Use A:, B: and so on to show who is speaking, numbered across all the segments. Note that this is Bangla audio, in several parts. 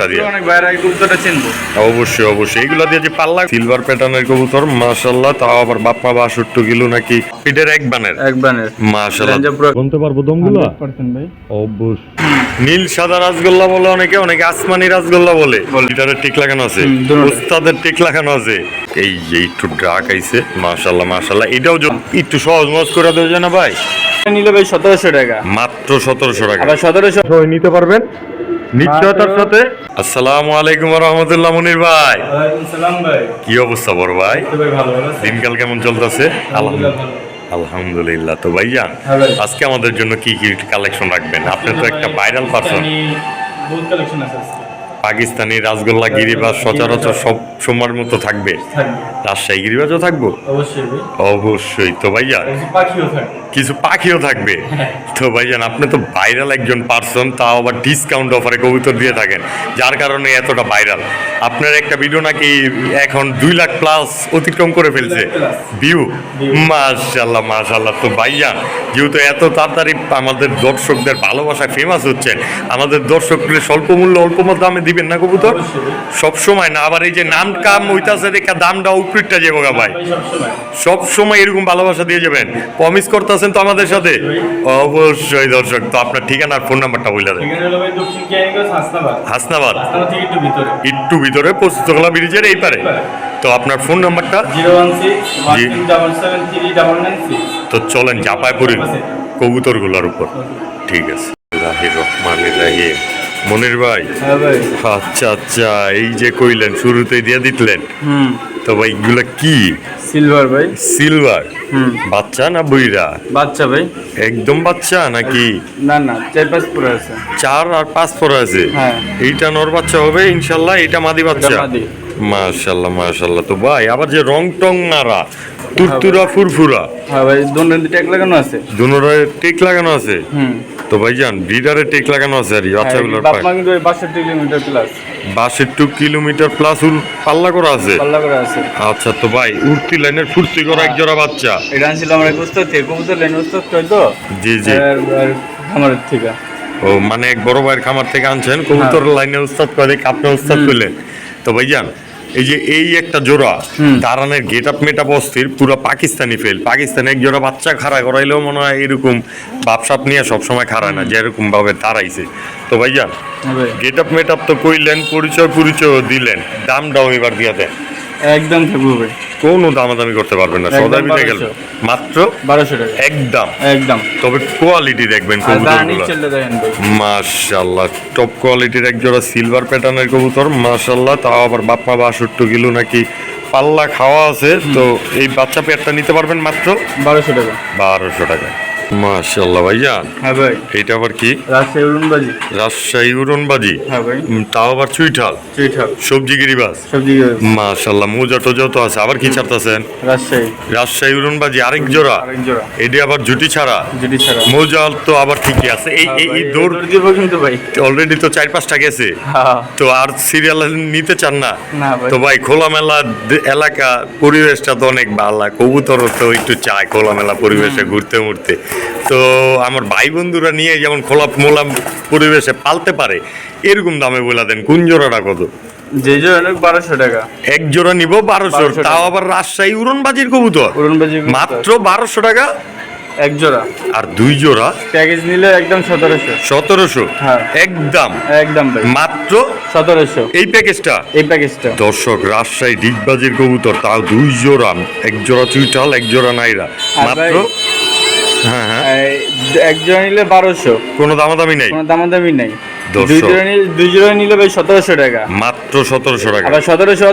A: টা দিয়ে।
B: অনেক বাইরে কবুতরটা চিনবো।
A: অবশ্যই অবশ্যই। এগুলো দিয়ে যে পাল্লা সিলভার প্যাটার্নের কবুতর মাশাল্লাহ তাও আবার বাপ্পা বাষট্টি কিলো নাকি এটার এক বানের।
B: এক বানের।
A: মাশাল্লাহ বলতে পারব দমগুলো?
B: ভাই।
A: অবশ্যই। নীল সাদা রাসগোল্লা বলে অনেকে অনেকে আসমানি রাসগোল্লা বলে। লিটারের টিক লাগানো আছে। উস্তাদের টিক লাগানো আছে। এই যে একটু ড্রাক আইছে। মাশাল্লাহ মাশাল্লাহ এটাও একটু সহজ মজ করে দেওয়া যায় না ভাই?
B: নিলে ভাই সতেরোশো টাকা।
A: মাত্র সতেরোশো টাকা।
B: আবার সতেরোশো
A: নিতে পারবেন। নিশ্চয়তার সাথে। আসসালামু আলাইকুম রহমতুল্লাহ মনির ভাই।
B: ভাই।
A: কি অবস্থা বড় ভাই? দিনকাল কেমন চলতেছে? আলহামদুলিল্লাহ আলহামদুলিল্লাহ। তো ভাইজান
B: হ্যাঁ
A: আজকে আমাদের জন্য কি কি কালেকশন রাখবেন? আপনি তো একটা ভাইরাল পারসন
B: বহুত কালেকশন আছে
A: পাকিস্তানি রাসগোল্লা গিরিবাজ সচরাচর সব সময়ের মতো থাকবে। রাজশাহী গিরিবাজও থাকব?
B: অবশ্যই
A: তো ভাইজান
B: কিছু পাখিও থাকবে।
A: থাকবে? তো ভাইজান আপনি তো ভাইরাল একজন পার্সন তাও আবার ডিসকাউন্ট অফারে কবুতর দিয়ে থাকেন যার কারণে এতটা ভাইরাল। আপনার একটা ভিডিও নাকি এখন দুই লাখ প্লাস অতিক্রম করে ফেলছে। ভিউ মাশাল্লাহ মাশাল্লাহ তো ভাইজান যেহেতু এত তাড়াতাড়ি আমাদের দর্শকদের ভালোবাসায় ফেমাস হচ্ছেন আমাদের দর্শকদের স্বল্প মূল্য অল্প দামে দিবেন না কবুতর। সব সময় না আবার এই যে নাম কাম হইতাছে দেখা দামটা উপরিটটা যাব গা ভাই। সব সময়। এরকম ভালোবাসা দিয়ে যাবেন। প্রমিস করতেছেন তো আমাদের সাথে? অবশ্যই দর্শক তো আপনার ঠিকানা আর ফোন নাম্বারটা বলে দেন।
B: হাসনাবাদ। একটু ভিতরে।
A: ভিতরে পশ্চিমতলা ব্রিজের এই পারে। তো আপনার ফোন নাম্বারটা তো চলেন চাপায় পড়ি কবুতরগুলোর উপর। ঠিক আছে। রাহি রহমান রাহিম। মনির ভাই?
B: হ্যাঁ
A: আচ্ছা আচ্ছা এই যে কইলেন শুরুতেই দিয়ে দিতলেন। তো ভাই এগুলো কি?
B: সিলভার ভাই।
A: সিলভার বাচ্চা না বুইরা
B: বাচ্চা ভাই।
A: একদম বাচ্চা নাকি?
B: না না চার পাঁচ পুরো আছে।
A: চার আর পাঁচ পরে আছে?
B: হ্যাঁ।
A: এইটা নর বাচ্চা হবে ইনশাল্লাহ এটা মাদি বাচ্চা। মাশাল্লাহ মাশাল্লাহ। তো ভাই আবার যে রং টং নারা তুরতুরা ফুরফুরা।
B: হ্যাঁ ভাই লাগানো আছে?
A: টেক লাগানো আছে?
B: হুম।
A: তো ভাইজান ব্রিডারে টেক লাগানো আছে আর বাচ্চাগুলোর পায়ে?
B: বাষট্টি কিলোমিটার প্লাস
A: বাষট্টি কিলোমিটার প্লাস উল পাল্লা করা আছে?
B: পাল্লা করে আছে।
A: আচ্ছা তো ভাই উঠতি লাইনের ফুর্তি করা এক জোড়া বাচ্চা।
B: এটা আনছিল আমার এক উস্তাদ থেকে কবুতর লাইন উস্তাদ তো?
A: জি জি।
B: আমার থেকে।
A: ও মানে এক বড় ভাইয়ের খামার থেকে আনছেন কবুতর
B: হ্যাঁ।
A: লাইনে উস্তাদ করে আপনি উস্তাদ করলেন তো ভাইজান এই যে এই একটা জোড়া দারানের গেট আপ মেট আপ অস্থির পুরো পাকিস্তানি ফেল। পাকিস্তানে এক জোড়া বাচ্চা খাড়া করাইলেও মনে হয় এরকম বাপসাপ নিয়ে সবসময় খাড়ায় না যেরকম ভাবে দাঁড়াইছে। তো ভাইজান
B: হ্যাঁ
A: গেট আপ মেট আপ তো কইলেন পরিচয় পরিচয় দিলেন দাম দাম এবার দিয়া দেন।
B: একদম থাকব। ভাই
A: কোনো দামাদামি করতে পারবেন না। সদাই মিলে গেল। মাত্র
B: বারোশো টাকা।
A: একদম।
B: একদম।
A: তবে কোয়ালিটি দেখবেন কবুতরগুলো। মাশাল্লাহ টপ কোয়ালিটির এক জোড়া সিলভার প্যাটার্নের কবুতর। মাশাল্লাহ তাও আবার বাপ্পা বাষট্টি কিলো নাকি পাল্লা খাওয়া আছে। তো এই বাচ্চা পেয়ারটা নিতে পারবেন মাত্র
B: বারোশো টাকা।
A: বারোশো টাকা। মাশাল্লাহ ভাইজান
B: হ্যাঁ ভাই।
A: এইটা আবার কি?
B: রাজশাহী উড়নবাজি।
A: রাজশাহী উড়নবাজি?
B: হ্যাঁ ভাই।
A: তাও আবার চুইঠাল?
B: চুইঠাক
A: সবজি গিরিবাস
B: সবজি
A: মাশাল্লাহ মোজা টোজা তো আছে। আবার কি ছাড়তেছেন?
B: রাজশাহী।
A: রাজশাহী উড়নবাজি আরেক জোড়া।
B: আরেক জোড়া।
A: এটি আবার জুটি ছাড়া?
B: যেটি ছাড়া।
A: মোজা তো আবার ঠিকই আছে। এই এই- এই দৌড়
B: দিব কিন্তু ভাই।
A: অলরেডি তো চার পাঁচটা গেছে।
B: হ্যাঁ।
A: তো আর সিরিয়াল নিতে চান না? তো ভাই খোলামেলা এলাকা পরিবেশটা তো অনেক ভালো। কবুতর তো একটু চায় খোলামেলা পরিবেশে ঘুরতে ঘুরতে তো আমার ভাই বন্ধুরা নিয়ে যেমন খোলা মোলা পরিবেশে পালতে পারে এরকম দামে বলে দেন কোন জোড়াটা কত?
B: যে জোড়া বারোশো টাকা।
A: এক জোড়া নিব বারোশো তাও আবার রাজশাহী উড়নবাজির কবুতর।
B: উড়নবাজি
A: মাত্র বারোশো টাকা।
B: এক জোড়া।
A: আর দুই জোড়া?
B: প্যাকেজ নিলে একদম সতেরোশো।
A: সতেরোশো?
B: হ্যাঁ।
A: একদম।
B: একদম
A: মাত্র
B: সতেরোশো।
A: এই প্যাকেজটা?
B: এই প্যাকেজটা।
A: দর্শক রাজশাহী ডিগবাজির কবুতর তাও দুই জোড়া এক জোড়া চুইটাল এক জোড়া নাইরা। মাত্র
B: এক জোড়া নিলে বারোশো।
A: কোনো দামাদামি নেই।
B: কোনো দামাদামি নাই।
A: দশশো।
B: দুই জোড়া নিলে দুই জোড়া নিলে ভাই সতেরোশো টাকা।
A: মাত্র সতেরোশো টাকা।
B: আবার সতেরোশো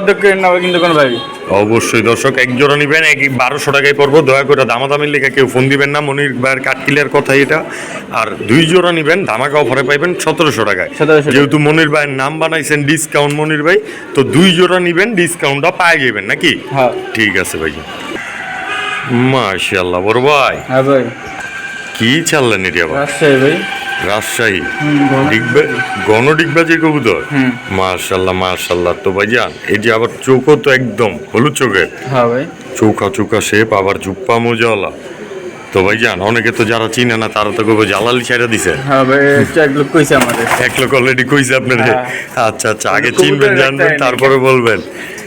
B: কিন্তু কোনো ভাই।
A: অবশ্যই দর্শক এক জোড়া নিবেন এক বারোশো টাকায় পড়ব। দয়া করে দামাদামির লেখা কেউ ফোন দিবেন না মনির ভাইয়ের কাঠ ক্লিয়ার কথা এটা। আর দুই জোড়া নিবেন ধামাকা অফারে পাইবেন সতেরোশো টাকায়।
B: 1700
A: যেহেতু মনির ভাইয়ের নাম বানাইছেন ডিসকাউন্ট মনির ভাই তো দুই জোড়া নিবেন ডিসকাউন্টটা পাই যাবেন নাকি?
B: হ্যাঁ।
A: ঠিক আছে ভাই মাশাল্লাহ বড় ভাই।
B: হ্যাঁ ভাই।
A: কি চাললেন এটি আবার?
B: রাজশাহী ভাই।
A: রাজশাহী। ডিগবা গণ ডিগবাজির কবুতর?
B: হুম।
A: মাশাল্লাহ মাশাল্লাহ। তো ভাইজান এই যে আবার চোখও তো একদম হলুদ চোখের।
B: হ্যাঁ ভাই।
A: চৌকা চৌকা শেপ আবার জুপ্পা মোজাওয়ালা। তো ভাই যান অনেকে তো যারা চিনে না তারা তো কবে জালালি ছাইরা দিছে।
B: হ্যাঁ ভাই এক লোক কইছে আমাদের।
A: এক লোক অলরেডি কইছে আপনার
B: হ্যাঁ।
A: আচ্ছা আচ্ছা আগে চিনবেন জানবেন তারপরে বলবেন।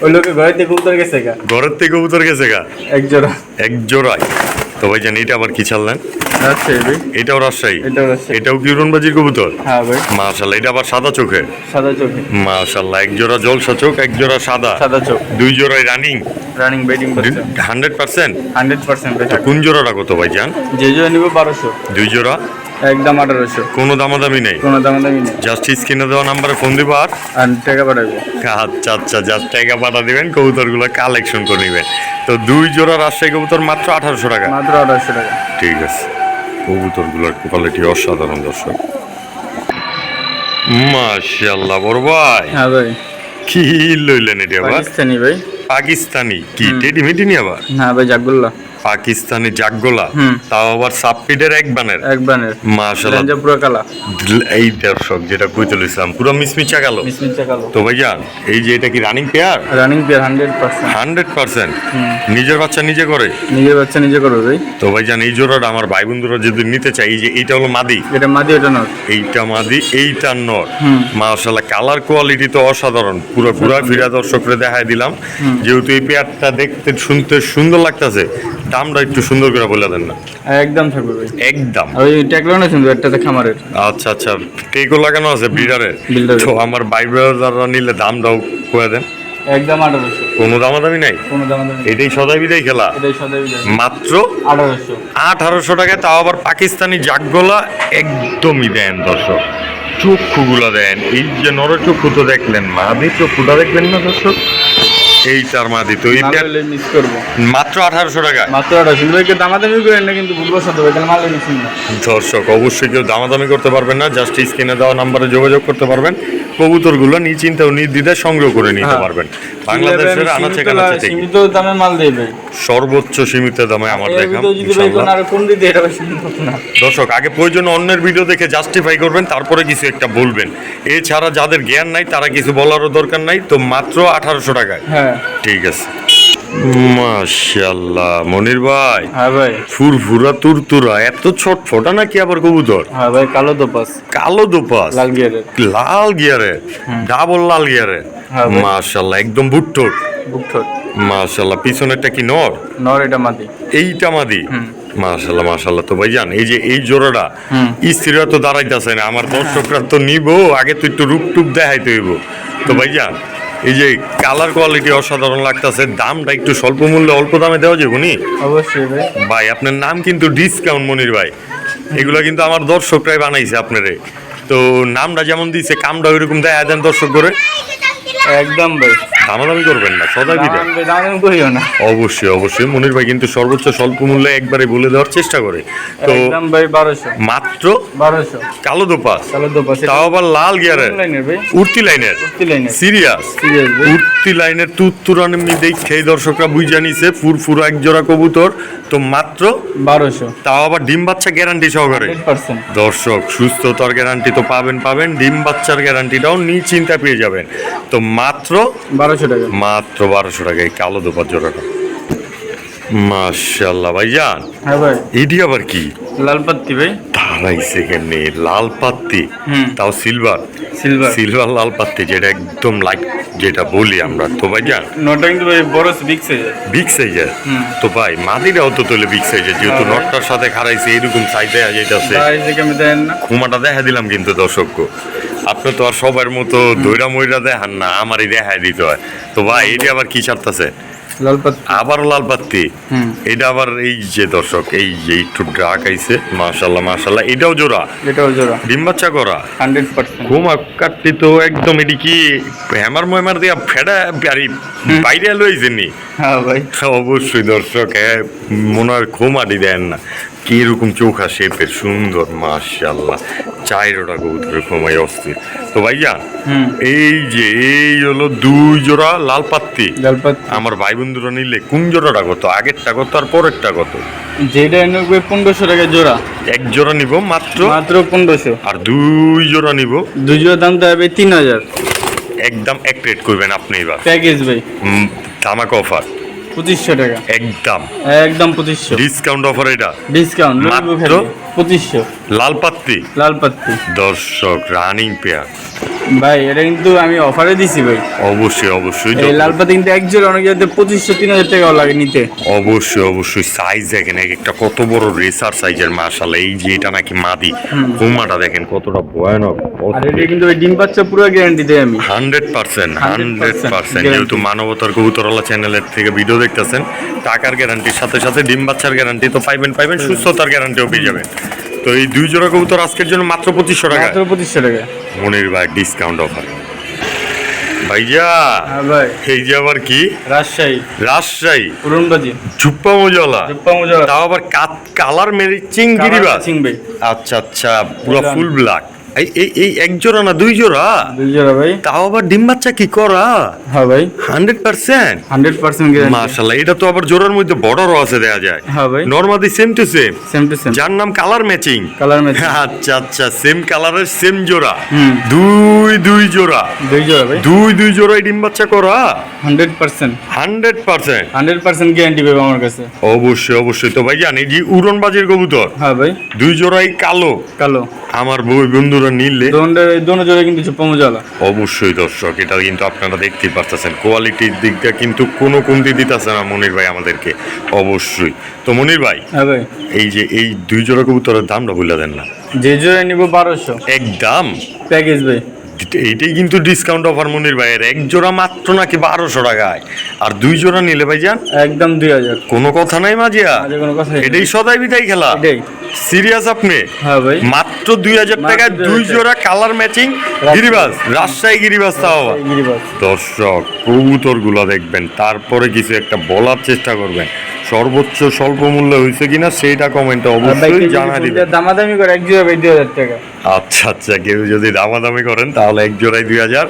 B: ওই লোকে ঘরে থেকে কবুতর গেছে গা।
A: ঘরের থেকে গেছে গা?
B: এক জোড়া।
A: এক জোড়ায়। তো ভাই জান এটা আবার কি ছাড়লেন
B: ভাই
A: এটাও রাজশাহী?
B: এটাও
A: কি উড়নবাজির কবুতর?
B: হ্যাঁ
A: মাশাল্লাহ এটা আবার সাদা চোখে
B: সাদা চোখে
A: মাশাল্লাহ এক জোড়া জলসা চোখ এক জোড়া সাদা।
B: সাদা চোখ।
A: দুই জোড়ায় রানিং
B: রানিং বেডিং
A: হান্ড্রেড পার্সেন্ট
B: হান্ড্রেড পার্সেন্ট
A: কোন জোড়াটা কত ভাই জান?
B: যে জোড়া নিবে বারোশো।
A: দুই জোড়া?
B: একদম আঠারোশো।
A: কোনো দামাদামি নেই?
B: কোনো দাম দামি নেই
A: জাস্ট স্ক্রিনে দেওয়া নাম্বারে ফোন দিব আর?
B: আর টাকা পাঠাবো।
A: আচ্ছা আচ্ছা জাস্ট টাকা পাঠা দিবেন কবুতরগুলো কালেকশন করে নেবেন। তো দুই জোড়া রাজশাহী কবুতর মাত্র আঠারোশো টাকা?
B: মাত্র আঠারোশো টাকা।
A: ঠিক আছে। কবুতরগুলোর কোয়ালিটি অসাধারণ দর্শক। মাশাআল্লাহ বড় ভাই।
B: হ্যাঁ ভাই।
A: কি লইলেন এটা আবার?
B: পাকিস্তানি ভাই।
A: পাকিস্তানি কি টেডি মিটিনি আবার?
B: না ভাই জাগুল্লা।
A: পাকিস্তানি জাগগোলা। তাও আবার সাবপিডের এক বানের।
B: এক বানের।
A: মাশাল্লাহ
B: লেঞ্জা পুরো কালা
A: এই দর্শক যেটা কইতে লইছিলাম পুরো মিসমিচা গেল
B: মিসমিচা কালো।
A: তো ভাইজান এই যে এটা কি running pair
B: running pair hundred percent
A: hundred percent নিজের বাচ্চা নিজে করে?
B: নিজের বাচ্চা নিজে করে ভাই।
A: তো ভাইজান এই জোড়াটা আমার ভাই বন্ধুরা যদি নিতে চাই এই যে এইটা হলো মাদি।
B: এটা মাদি এটা নট
A: এইটা মাদি এইটা নর।
B: হুম।
A: মাশাল্লাহ কালার কোয়ালিটি তো অসাধারণ। পুরো ঘুরা ফিরা দর্শকরে দেখায় দিলাম। যেহেতু এই পেয়ারটা দেখতে শুনতে সুন্দর লাগতেছে দামটা একটু সুন্দর করে বলে দেন না।
B: একদম থাকবে ভাই।
A: একদম।
B: ওই ট্যাগলো না শুনবে একটাতে খামারের।
A: আচ্ছা আচ্ছা। টেকও লাগানো আছে
B: Breeder-এর।
A: তো আমার ভাই ব্রাদাররা নিলে দামটাও করে দেন।
B: একদম আঠারোশো।
A: কোনো দামাদামি নাই?
B: কোনো দাম দামি
A: এটাই সদাই বিদায় খেলা?
B: এটাই সদাই বিদায়।
A: মাত্র
B: আঠারোশো।
A: আঠারোশো টাকায় তাও আবার পাকিস্তানি জাগগোলা একদমই দেন দর্শক। চক্ষুগুলা দেন। এই যে নরচক্ষু তো দেখলেন মাদি চক্ষুটা দেখবেন না দর্শক? এইটার মাদি তো এইটা
B: মালে মিস করব।
A: মাত্র আঠারোশো টাকা?
B: মাত্র আঠারোশো দামাদামি করেন না কিন্তু ভুল বসাতে হবে তাহলে মালে মিস না
A: দর্শক অবশ্যই কেউ দামাদামি করতে পারবেন না জাস্ট স্ক্রিনে দেওয়া নাম্বারে যোগাযোগ করতে পারবেন। কবুতরগুলো নিশ্চিন্তে ও নির্দ্বিধায় সংগ্রহ করে নিতে
B: হ্যাঁ।
A: পারবেন। বাংলাদেশের আনাচে কানাচে থেকে
B: সীমিত দামে মাল দেবে।
A: সর্বোচ্চ সীমিত দামে আমার
B: দিতে না।
A: দর্শক আগে প্রয়োজন অন্যের ভিডিও দেখে জাস্টিফাই করবেন তারপরে কিছু একটা বলবেন। এছাড়া যাদের জ্ঞান নাই তারা কিছু বলারও দরকার নাই তো মাত্র আঠারোশো টাকায়।
B: হ্যাঁ।
A: ঠিক আছে। মনির ভাই।
B: হ্যাঁ ভাই।
A: ফুরফুরা তুরতুরা এত ছোট ফোটা নাকি আবার কবুতর?
B: হ্যাঁ ভাই কালো দোপাস।
A: কালো দোপাস?
B: লাল গিয়ারের।
A: লাল গিয়ারের ডাবল লাল গিয়ারের
B: হ্যাঁ
A: একদম পিছনেরটা কি নর?
B: নর এটা মাদি।
A: এইটা মাদি। মাশাল্লাহ মাশাল্লাহ তো ভাইজান এই যে এই জোড়াটা স্ত্রীরা তো দাঁড়াইতেছে না আমার দর্শকরা তো নিব আগে তো একটু রূপ টুপ দেখাইতে হইব। তো ভাইজান এই যে কালার কোয়ালিটি অসাধারণ লাগতেছে দামটা একটু স্বল্প মূল্যে অল্প দামে দেওয়া যাবে উনি
B: অবশ্যই ভাই।
A: ভাই আপনার নাম কিন্তু ডিসকাউন্ট মনির ভাই। এগুলো কিন্তু আমার দর্শকরাই বানাইছে আপনারে। তো নামটা যেমন দিয়েছে কামটা ওইরকম দেয় দেন দর্শক করে।
B: একদম ভাই।
A: দামাদামি করবেন না
B: করিও
A: অবশ্যই অবশ্যই। মনির ভাই কিন্তু সর্বোচ্চ স্বল্প মূল্যে একবারে বলে দেওয়ার চেষ্টা করে। তো মাত্র
B: বারোশো।
A: কালো দোপাস
B: কালো দোপাস
A: তাও আবার লাল গিয়ারের। উর্তি লাইনের। সিরিয়াস। উর্তি লাইনের তুত্তুরানি দেখে দর্শকরা বুঝা নিছে ফুরফুরা এক জোড়া কবুতর। তো মাত্র
B: বারোশো।
A: তাও আবার ডিম বাচ্চা গ্যারান্টি সহকারে। দর্শক সুস্থতার গ্যারান্টি তো পাবেন পাবেন। ডিম বাচ্চার গ্যারান্টিটাও নিশ্চিন্তা পেয়ে যাবেন। তো মাত্র
B: বারোশো টাকা।
A: মাত্র বারোশো টাকা এই কালো দোপার জোড়াটা। মাশাল্লাহ ভাইজান।
B: হ্যাঁ ভাই।
A: এটি আবার কি?
B: লাল পাত্তি ভাই।
A: দাঁড়াইছে কেমনি? লাল পাত্তি তাও সিলভার?
B: সিলভার।
A: সিলভার লাল পাত্তি যেটা একদম লাইট যেটা বলি আমরা। তো ভাইজান।
B: নটা কিন্তু ভাই বড় বিগ সাইজের
A: বিগ সাইজের তো ভাই মাদিরাও তো তোলে বিগ সাইজের যেহেতু
B: হ্যাঁ
A: নটটার সাথে খারাইছে এরকম সাইজে
B: দেন না।
A: ঘুমাটা দেখা দিলাম কিন্তু দর্শককে আপনি তো আর সবার মতো দৈরা ময়রা দেখান না আমারই দেখাই দিতে হয়। তো ভাই এটা আবার কি ছাড়তেছে আবার লাল
B: হুম।
A: এটা আবার এই যে দর্শক এই যে একটু ড্রাক আইছে মাশাল্লাহ মাশাল্লাহ এটাও জোড়া?
B: এটাও জোড়া।
A: ডিম বাচ্চা করা?
B: Hundred percent.
A: ঘুমা কাটতি তো একদম এটি কি হ্যামার ময়মার দিয়া ফেডা আরে বাইরে লইছে নি?
B: হ্যাঁ ভাই।
A: অবশ্যই দর্শক হ্যাঁ মনে হয় ঘুমাটি দেন না। কীরকম চোখা শেপের সুন্দর মাশাল্লাহ চাইরোটা কবুতরের ঘুমাই অস্থির। তো ভাইয়া এই যে এই হলো দুই জোড়া লাল পাত্তি। আমার ভাই বন্ধুরা নিলে কোন জোড়াটা কত? আগেরটা কত আর পরেরটা কত?
B: যেটা ভাই পনেরোশো টাকা জোড়া।
A: এক জোড়া নিব মাত্র?
B: মাত্র পনেরোশো।
A: আর দুই জোড়া নিব?
B: দুই জোড়া দাম তো হবে তিন হাজার।
A: একদম এক রেট করবেন আপনি এবার।
B: প্যাকেজ ভাই।
A: ধামাক অফার।
B: পঁচিশশো টাকা।
A: একদম।
B: একদম পঁচিশশো।
A: ডিসকাউন্ট অফার এটা।
B: ডিসকাউন্ট
A: মাত্র?
B: পঁচিশশো।
A: লাল পাত্তি
B: লাল পাত্তি
A: দর্শক রানিং পেয়ার
B: ভাই এটা কিন্তু আমি অফারে দিছি ভাই।
A: অবশ্যই অবশ্যই
B: এই লাল পাতি কিন্তু এক জোড়া অনেক জায়গাতে পঁচিশশো তিন হাজার টাকাও লাগে নিতে।
A: অবশ্যই অবশ্যই সাইজ দেখেন এক একটা কত বড় রেসার সাইজের মাশাল এই যে এটা নাকি মাদি। দেখেন কতটা ভয়ানক
B: আর এটা কিন্তু ওই ডিম বাচ্চা পুরো গ্যারান্টি দেয় আমি।
A: Hundred percent hundred percent. যেহেতু মানবতার কবুতরওয়ালা চ্যানেলের থেকে ভিডিও দেখতেছেন টাকার গ্যারান্টির সাথে সাথে ডিম বাচ্চার গ্যারান্টি তো পাইবেন পাইবেন সুস্থতার গ্যারান্টিও পেয়ে যাবেন। তো এই দুই জোড়া কবুতর আজকের জন্য মাত্র পঁচিশশো টাকা
B: মাত্র পঁচিশশো টাকা
A: মনির ভাই ডিসকাউন্ট অফার ভাইয়া
B: ভাই।
A: এই যে আবার কি?
B: রাজশাহী।
A: রাজশাহী।
B: পুরনবাজি।
A: ঝুপ্পা মজলা।
B: ঝুপ্পা মোজা
A: তাও আবার কালার মেরিচিং গিরিবাস
B: চিংবে
A: আচ্ছা আচ্ছা পুরো ফুল ব্ল্যাক এই এই এক জোড়া না দুই জোড়া?
B: দুই জোড়া ভাই।
A: তাও আবার ডিম বাচ্চা কি করা?
B: হ্যাঁ ভাই।
A: Hundred percent?
B: হান্ড্রেড পার্সেন্ট
A: মাশাল্লাহ এটা তো আবার জোড়ার মধ্যে বর্ডারও আছে দেয়া যায়।
B: হ্যাঁ ভাই।
A: Normally same to same
B: same to same
A: যার নাম কালার ম্যাচিং
B: কালার ম্যাচ
A: আচ্ছা আচ্ছা সেম কালারের সেম জোড়া। দুই দুই জোড়া।
B: দুই জোড়া ভাই।
A: দুই দুই জোড়াই ডিম বাচ্চা করা?
B: Hundred percent.
A: Hundred percent?
B: Hundred percent guarantee পাবে আমার কাছে।
A: অবশ্যই অবশ্যই। তো ভাই জানি যে উড়নবাজির কবুতর
B: হ্যাঁ ভাই।
A: দুই জোড়াই কালো।
B: কালো।
A: আমার বই বন্ধুরা নিলে
B: দোনো দোনো জোড়া কিন্তু জুপ্পা মোজালা
A: অবশ্যই দর্শক এটা কিন্তু আপনারা দেখতেই পারতেছেন। কোয়ালিটির দিকটা কিন্তু কোনো কমতি দিতেছে না মনির ভাই আমাদেরকে অবশ্যই। তো মনির ভাই
B: হ্যাঁ ভাই।
A: এই যে এই দুই জোড়া কবুতরের দামটা বলে দেন না।
B: যে জোড়া নিব বারোশো।
A: একদম।
B: প্যাকেজ ভাই।
A: এইটাই কিন্তু ডিসকাউন্ট অফার মনির ভাইয়ের। এক জোড়া মাত্র নাকি বারোশো টাকায়। আর দুই জোড়া নিলে ভাই যান
B: একদম দুই হাজার।
A: কোনো কথা নাই মাজিয়া এটাই সদাই বিদায় খেলা। সিরিয়াস আপনি?
B: হ্যাঁ ভাই।
A: মাত্র দুই হাজার টাকায় দুই জোড়া কালার ম্যাচিং গিরিবাস রাজশাহী গিরিবাস তাও দর্শক কবুতরগুলা দেখবেন তারপরে কিছু একটা বলার চেষ্টা করবেন। সর্বোচ্চ স্বল্প মূল্য হয়েছে কিনা সেইটা কমেন্টে অবশ্যই জানা
B: ফুলটা দামাদামি করে এক জোড়া ভাই দুই হাজার টাকা
A: আচ্ছা আচ্ছা কেউ যদি দামাদামি করেন তাহলে এক জোড়াই দুই হাজার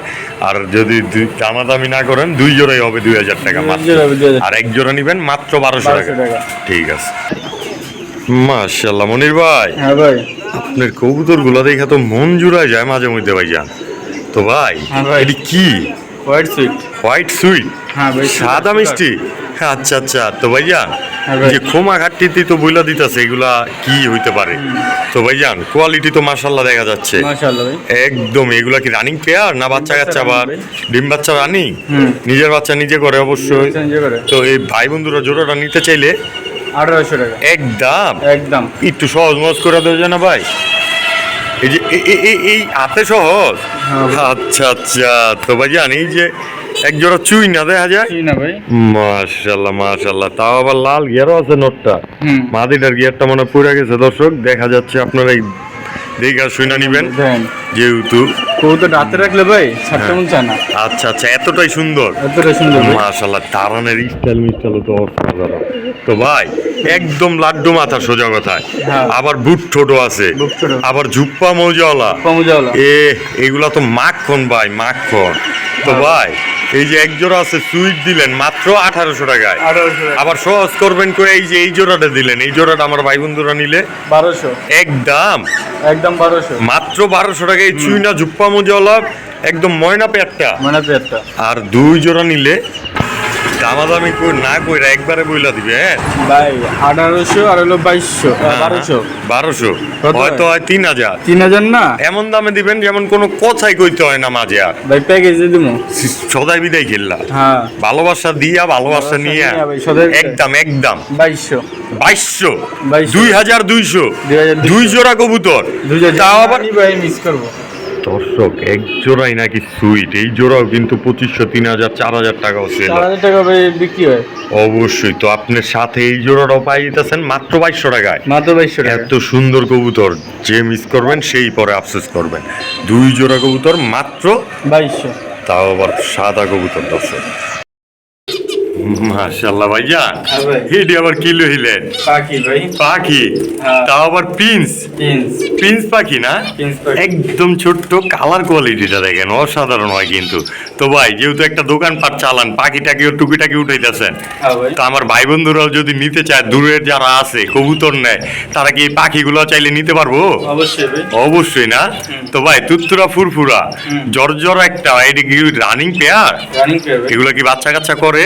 A: আর যদি দামাদামি না করেন দুই জোড়াই হবে দুই হাজার টাকা মাত্র।
B: জোড়া হবে 2000
A: আর এক জোড়া নিবেন মাত্র বারোশো
B: 1200
A: টাকা। ঠিক আছে। মাশাল্লাহ মনির ভাই।
B: হ্যাঁ ভাই।
A: আপনার কবুতরগুলা দেখা তো মন জুড়ায় যায় মাঝে মধ্যে ভাই যান তো ভাই
B: হ্যাঁ ভাই।
A: এটি কি?
B: হোয়াইট সুইট
A: হোয়াইট সুইট
B: হ্যাঁ ভাই
A: সাদা মিষ্টি? আচ্ছা আচ্ছা। তো ভাইজান
B: হ্যাঁ
A: যে খোমা ঘাটতিতে তো বইলা দিতেছে এগুলা কি হইতে পারে? তো ভাইজান কোয়ালিটি তো মাশাল্লাহ দেখা যাচ্ছে। একদম এগুলা কি রানিং পেয়ার না বাচ্চা কাচ্চা আবার ডিম বাচ্চা রানিং। নিজের বাচ্চা নিজে করে অবশ্যই। তো এই ভাই বন্ধুরা জোড়াটা নিতে চাইলে?
B: আঠারোশো টাকা।
A: একদম।
B: একদম।
A: একটু সহজ মহজ করে যায় না ভাই? এই যে এই হাতে সহজ।
B: হ্যাঁ
A: আচ্ছা আচ্ছা তো ভাই জানি যে এক জোড়া চুই না দেখা যায়?
B: কি না ভাই।
A: তাও আবার লাল গিয়ারও আছে নোটটা। মাদিটার গিয়ারটা মনে পড়ে গেছে। দর্শক দেখা যাচ্ছে আপনার এই দেখা শুনে নিবেন। যেহেতু।
B: কবুতর রাতে রাখলে ভাই সাতটা মন চায় না।
A: আচ্ছা আচ্ছা এতটাই সুন্দর।
B: এতটা সুন্দর ভাই।
A: তারানের স্টাইল মিস্টাইল তো অসাধারণ। তো ভাই একদম লাড্ডু মাথা সোজা কথায়।
B: হ্যাঁ।
A: আবার বুট ছোট আছে। আবার ঝুপ্পা মৌজাওয়ালা। এ এগুলা তো মাখন ভাই মাখন। তো
B: হ্যাঁ।
A: ভাই এই যে এক জোড়া আছে সুইট দিলেন মাত্র আঠারোশো টাকায়। আবার সহজ করবেন করে এই যে এই জোড়াটা দিলেন। এই জোড়াটা আমার ভাই বন্ধুরা নিলে
B: বারোশো।
A: একদম।
B: একদম বারোশো।
A: মাত্র বারোশো টাকা এই চুইনা জুপ্পা মজাওয়ালা একদম ময়না পেটটা।
B: ময়না পেটটা।
A: আর দুই জোড়া নিলে দামাদামি না কইরা একবারে বইলা দিবে হ্যাঁ?
B: ভাই আঠারোশো আর হলো বাইশশো। বারোশো।
A: বারোশো। হয়তো
B: হয়?
A: হয় তিন হাজার।
B: তিন হাজার না?
A: এমন দামে দিবেন যেমন কোনো কথাই কইতে হয় না মাঝে আর।
B: ভাই প্যাকেজ দিয়ে
A: সদাই বিদায় খেললা।
B: হ্যাঁ।
A: ভালোবাসা দিয়া ভালোবাসা নিয়ে। একদম একদম।
B: বাইশশো।
A: বাইশশো। দুই হাজার দুইশো। দুই জোড়া কবুতর। তাও আবার
B: মিস করব।
A: দর্শক এক জোড়াই নাকি সুইট? এই জোড়াও কিন্তু পঁচিশশো তিন হাজার চার হাজার টাকাও ছিল
B: চার হাজার টাকা বিক্রি হয়।
A: অবশ্যই তো আপনার সাথে এই জোড়াটাও পাই দিতেছেন মাত্র বাইশশো টাকায়।
B: মাত্র বাইশশো টাকা
A: এত সুন্দর কবুতর যে মিস করবেন সেই পরে আফসোস করবেন। দুই জোড়া কবুতর মাত্র
B: বাইশশো।
A: তাও আবার সাদা কবুতর দর্শক। মাশাল্লাহ ভাইজান
B: হ্যাঁ ভাই।
A: এটি আবার কি লইলেন?
B: পাখি ভাই।
A: পাখি?
B: হ্যাঁ।
A: তাও আবার পিন্স
B: জিন্স
A: পিন্স পাখি না? একদম ছোট্ট কালার কোয়ালিটিটা দেখেন অসাধারণ হয় কিন্তু। তো ভাই যেহেতু একটা দোকানপাট চালান পাখিটাকেও টুকিটাকি উঠাইতেছেন
B: হ্যাঁ
A: তো আমার ভাই বন্ধুরাও যদি নিতে চায় দূরের যারা আছে কবুতর নেয় তারা কি এই পাখিগুলো চাইলে নিতে পারব?
B: অবশ্যই
A: অবশ্যই না? তো ভাই তুত্তুরা ফুরফুরা। জর্জর একটা এটা কি রানিং পেয়ার এগুলো কি বাচ্চা কাচ্চা করে?